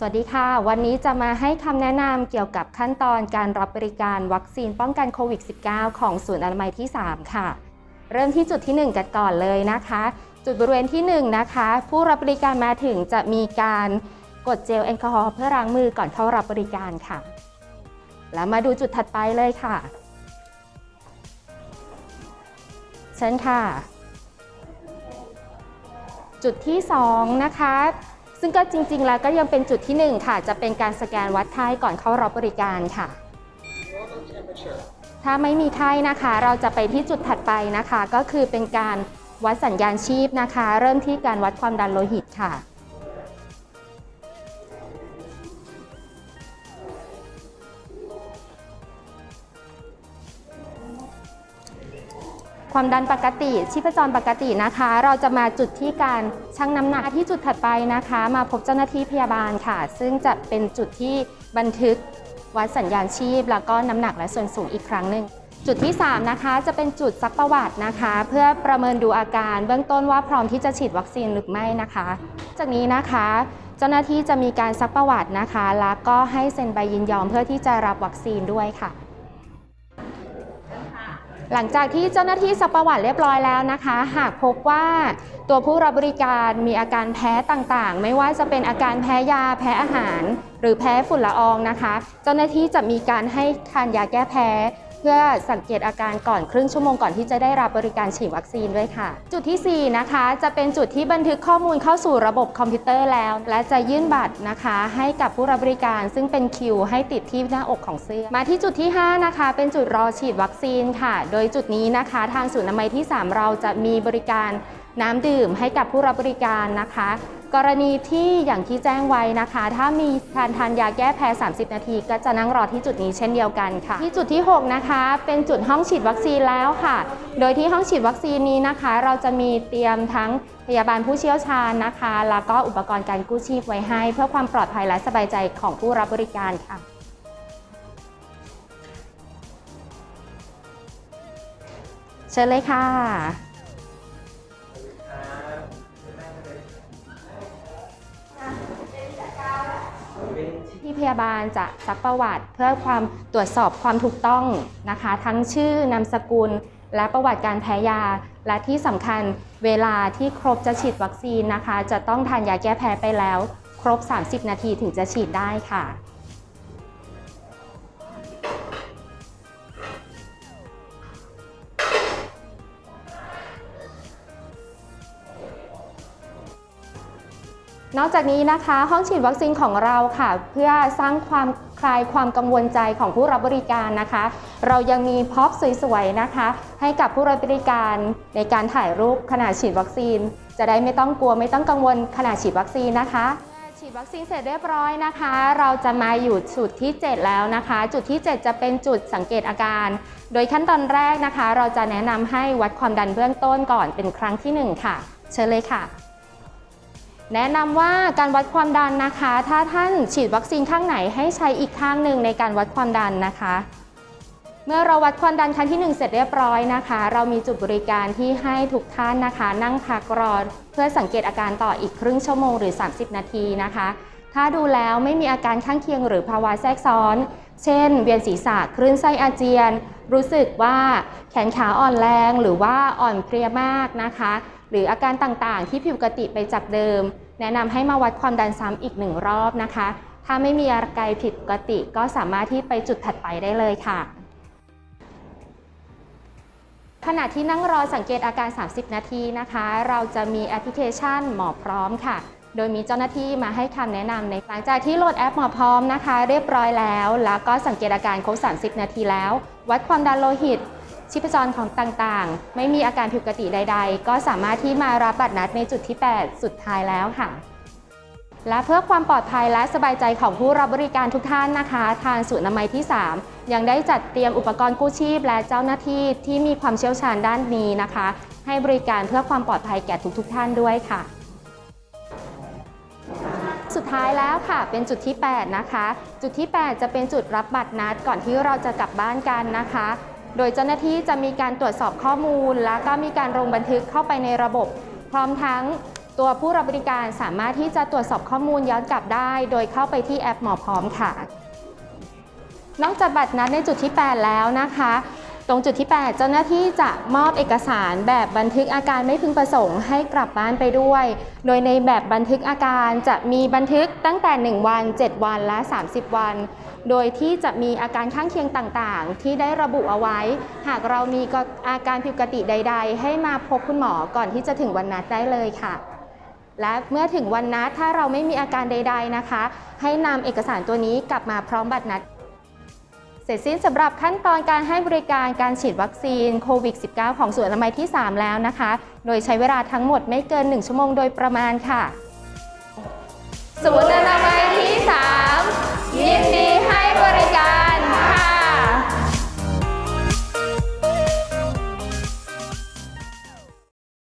สวัสดีค่ะ วันนี้จะมาให้คำแนะนำเกี่ยวกับขั้นตอนการรับบริการวัคซีนป้องกันโควิด -19 ของศูนย์อนามัยที่ 3 ค่ะ เริ่มที่จุดที่ 1 กันก่อนเลยนะคะ จุดบริเวณที่ 1 นะคะ ผู้รับบริการมาถึงจะมีการกดเจลแอลกอฮอล์เพื่อล้างมือก่อนเข้ารับบริการค่ะ แล้วมาดูจุดถัดไปเลยค่ะเชิญค่ะ จุดที่ 2 นะคะ ซึ่งก็จริง ๆ แล้วก็ยังเป็นจุดที่ 1 ค่ะ จะเป็นการสแกนวัดไข้ก่อนเข้ารับบริการค่ะ ถ้าไม่มีไข้นะคะ เราจะไปที่จุดถัดไปนะคะ ก็คือเป็นการวัดสัญญาณชีพนะคะ เริ่มที่การวัดความดันโลหิตค่ะ ความดันปกติชีพจรปกตินะคะ เราจะมาจุดที่การชั่งน้ำหนักที่จุดถัดไปนะคะ มาพบเจ้าหน้าที่พยาบาลค่ะ ซึ่งจะเป็นจุดที่บันทึกวัดสัญญาณชีพ แล้วก็น้ำหนักและส่วนสูงอีกครั้งหนึ่งจุดที่ 3 นะคะ จะเป็นจุดซักประวัตินะคะ เพื่อประเมินดูอาการเบื้องต้นว่าพร้อมที่จะฉีดวัคซีนหรือไม่นะคะ จากนี้นะคะ เจ้าหน้าที่จะมีการซักประวัตินะคะ แล้วก็ให้เซ็นใบยินยอมเพื่อที่จะรับวัคซีนด้วยค่ะ หลังจากที่เจ้าหน้าที่สักประวัติเรียบร้อยแล้วนะคะ หากพบว่าตัวผู้รับบริการมีอาการแพ้ต่างๆ ไม่ว่าจะเป็นอาการแพ้ยาแพ้อาหาร หรือแพ้ฝุ่นละอองนะคะ เจ้าหน้าที่จะมีการให้ทานยาแก้แพ้ เพื่อสังเกตอาการก่อนครึ่งชั่วโมงก่อนที่จะได้รับบริการฉีดวัคซีนด้วยค่ะ จุดที่ 4 นะคะ จะเป็นจุดที่บันทึกข้อมูลเข้าสู่ระบบคอมพิวเตอร์แล้ว และจะยื่นบัตรนะคะ ให้กับผู้รับบริการซึ่งเป็นคิวให้ติดที่หน้าอกของเสื้อ มาที่จุดที่ 5 นะคะ เป็นจุดรอฉีดวัคซีนค่ะ โดยจุดนี้นะคะ ทางศูนย์อนามัยที่ 3 เราจะมีบริการน้ำดื่มให้กับผู้รับบริการนะคะ กรณีที่อย่างที่แจ้งไว้นะคะ ถ้ามีการทานยาแก้แพ้ 30 นาที ก็จะนั่งรอที่จุดนี้เช่นเดียวกันค่ะ ที่จุดที่ 6 นะคะ เป็นจุดห้องฉีดวัคซีนแล้วค่ะ โดยที่ห้องฉีดวัคซีนนี้นะคะ เราจะมีเตรียมทั้งพยาบาลผู้เชี่ยวชาญนะคะ แล้วก็อุปกรณ์การกู้ชีพไว้ให้ เพื่อความปลอดภัยและสบายใจของผู้รับบริการค่ะเชิญเลยค่ะ ที่พยาบาลจะซักประวัติ เพื่อความตรวจสอบความถูกต้องนะคะ ทั้งชื่อนามสกุล และประวัติการแพ้ยา และที่สำคัญเวลาที่ครบจะฉีดวัคซีนนะคะ จะต้องทานยาแก้แพ้ไปแล้ว ครบ 30 นาทีถึงจะฉีดได้ค่ะ นอกจากนี้นะคะห้องฉีดวัคซีนของเราค่ะ เพื่อสร้างความคลายความกังวลใจของผู้รับบริการนะคะ เรายังมีพ็อปสวยๆนะคะ ให้กับผู้รับบริการในการถ่ายรูปขณะฉีดวัคซีน จะได้ไม่ต้องกลัวไม่ต้องกังวลขณะฉีดวัคซีนนะคะฉีดวัคซีนเสร็จเรียบร้อยนะคะ เราจะมาอยู่จุดที่ 7 แล้วนะคะ จุดที่ 7 จะเป็นจุดสังเกตอาการ โดยขั้นตอนแรกนะคะ เราจะแนะนำให้วัดความดันเบื้องต้นก่อนเป็นครั้งที่ 1 ค่ะ เชิญเลยค่ะ แนะนำว่าการวัดความดันนะคะ ถ้าท่านฉีดวัคซีนข้างไหนให้ใช้อีกข้างหนึ่งในการวัดความดันนะคะ เมื่อเราวัดความดันครั้งที่ 1 เสร็จเรียบร้อยนะคะ เรามีจุดบริการที่ให้ทุกท่านนะคะ นั่งพักรอเพื่อสังเกตอาการต่ออีกครึ่งชั่วโมงหรือ 30 นาทีนะคะ ถ้าดูแล้วไม่มีอาการข้างเคียงหรือภาวะแทรกซ้อน เช่น เวียนศีรษะคลื่นไส้อาเจียน รู้สึกว่าแขนขาอ่อนแรงหรือว่าอ่อนเพลียมากนะคะ หรืออาการต่างๆ ที่ผิดปกติไปจากเดิม แนะนำให้มาวัดความดันซ้ำอีกหนึ่งรอบนะคะ ถ้าไม่มีอาการผิดปกติก็สามารถที่ไปจุดถัดไปได้เลยค่ะขณะที่นั่งรอสังเกตอาการ 30 นาทีนะคะ เราจะมีแอปพลิเคชันหมอพร้อมค่ะ โดยมีเจ้าหน้าที่มาให้คำแนะนำในหลังจากที่โหลดแอปหมอพร้อมนะคะ เรียบร้อยแล้ว แล้วก็สังเกตอาการครบ 30 นาทีแล้ว วัดความดันโลหิต ชีพจรของต่างๆ ไม่มีอาการผิดปกติใด ๆ ก็สามารถที่มารับบัตรนัดในจุดที่ 8 สุดท้ายแล้วค่ะ และเพื่อความปลอดภัยและสบายใจของผู้รับบริการทุกท่านนะคะ ทางศูนย์อนามัยที่ 3 ยังได้จัดเตรียมอุปกรณ์กู้ชีพ และเจ้าหน้าที่ที่มีความเชี่ยวชาญด้านนี้นะคะ ให้บริการเพื่อความปลอดภัยแก่ทุกๆทท่านด้วยค่ะสุดท้ายแล้วค่ะเป็นจุดที่ 8 นะคะ จุดที่ 8 จะเป็นจุดรับบัตรนัดก่อนที่เราจะกลับบ้านกันนะคะ โดยเจ้าหน้าที่จะมีการตรวจสอบข้อมูล และก็มีการลงบันทึกเข้าไปในระบบ พร้อมทั้งตัวผู้รับบริการสามารถที่จะตรวจสอบข้อมูลย้อนกลับได้ โดยเข้าไปที่แอปหมอพร้อมค่ะ นอกจากบัตรนัดในจุดที่ 8 แล้วนะคะ ตรงจุดที่ 8 เจ้าหน้าที่จะมอบเอกสารแบบบันทึกอาการไม่พึงประสงค์ให้กลับบ้านไปด้วย โดยในแบบบันทึกอาการจะมีบันทึกตั้งแต่ 1 วัน 7 วันและ 30 วัน โดยที่จะมีอาการข้างเคียงต่างๆ ที่ได้ระบุเอาไว้ หากเรามีอาการผิดปกติใด ๆ ให้มาพบคุณหมอก่อนที่จะถึงวันนัดได้เลยค่ะและเมื่อถึงวันนัดถ้าเราไม่มีอาการใด ๆนะคะ ให้นำเอกสารตัวนี้กลับมาพร้อมบัตรนัด เสร็จสิ้นสำหรับขั้นตอนการให้บริการการฉีดวัคซีนโควิด -19 ของส่วนอนามัยที่ 3 แล้วนะคะ โดยใช้เวลาทั้งหมดไม่เกิน 1 ชั่วโมงโดยประมาณค่ะ